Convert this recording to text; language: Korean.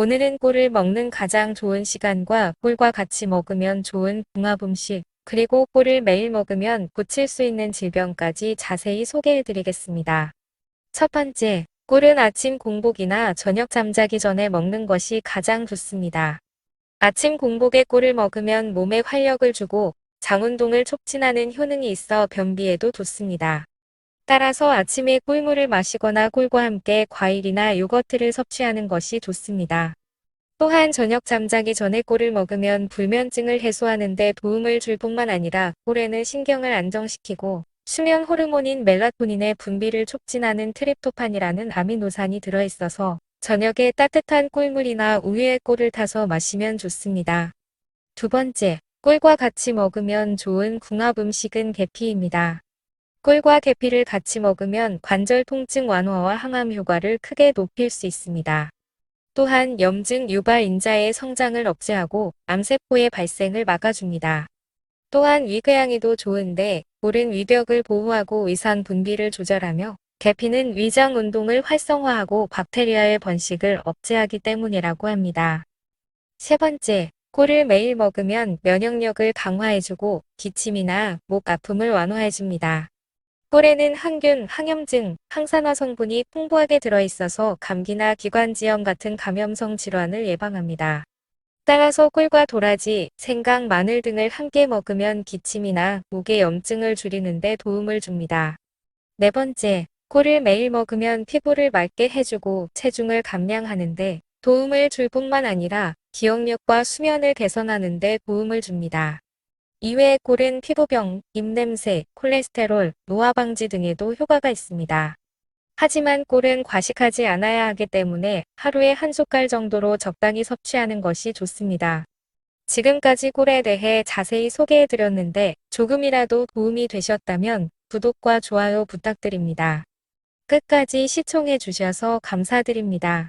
오늘은 꿀을 먹는 가장 좋은 시간과 꿀과 같이 먹으면 좋은 궁합 음식, 그리고 꿀을 매일 먹으면 고칠 수 있는 질병까지 자세히 소개해 드리겠습니다. 첫 번째, 꿀은 아침 공복이나 저녁 잠자기 전에 먹는 것이 가장 좋습니다. 아침 공복에 꿀을 먹으면 몸에 활력을 주고 장운동을 촉진하는 효능이 있어 변비에도 좋습니다. 따라서 아침에 꿀물을 마시거나 꿀과 함께 과일이나 요거트를 섭취하는 것이 좋습니다. 또한 저녁 잠자기 전에 꿀을 먹으면 불면증을 해소하는 데 도움을 줄 뿐만 아니라 꿀에는 신경을 안정시키고 수면 호르몬인 멜라토닌의 분비를 촉진하는 트립토판이라는 아미노산이 들어있어서 저녁에 따뜻한 꿀물이나 우유에 꿀을 타서 마시면 좋습니다. 두 번째, 꿀과 같이 먹으면 좋은 궁합 음식은 계피입니다. 꿀과 계피를 같이 먹으면 관절 통증 완화와 항암 효과를 크게 높일 수 있습니다. 또한 염증 유발 인자의 성장을 억제하고 암세포의 발생을 막아줍니다. 또한 위궤양에도 좋은데 꿀은 위벽을 보호하고 위산 분비를 조절하며 계피는 위장 운동을 활성화하고 박테리아의 번식을 억제하기 때문이라고 합니다. 세 번째, 꿀을 매일 먹으면 면역력을 강화해주고 기침이나 목 아픔을 완화해줍니다. 꿀에는 항균, 항염증, 항산화 성분이 풍부하게 들어있어서 감기나 기관지염 같은 감염성 질환을 예방합니다. 따라서 꿀과 도라지, 생강, 마늘 등을 함께 먹으면 기침이나 목의 염증을 줄이는 데 도움을 줍니다. 네 번째, 꿀을 매일 먹으면 피부를 맑게 해주고 체중을 감량하는 데 도움을 줄 뿐만 아니라 기억력과 수면을 개선하는 데 도움을 줍니다. 이외에 꿀은 피부병, 입냄새, 콜레스테롤, 노화 방지 등에도 효과가 있습니다. 하지만 꿀은 과식하지 않아야 하기 때문에 하루에 한 숟갈 정도로 적당히 섭취하는 것이 좋습니다. 지금까지 꿀에 대해 자세히 소개해 드렸는데 조금이라도 도움이 되셨다면 구독과 좋아요 부탁드립니다. 끝까지 시청해 주셔서 감사드립니다.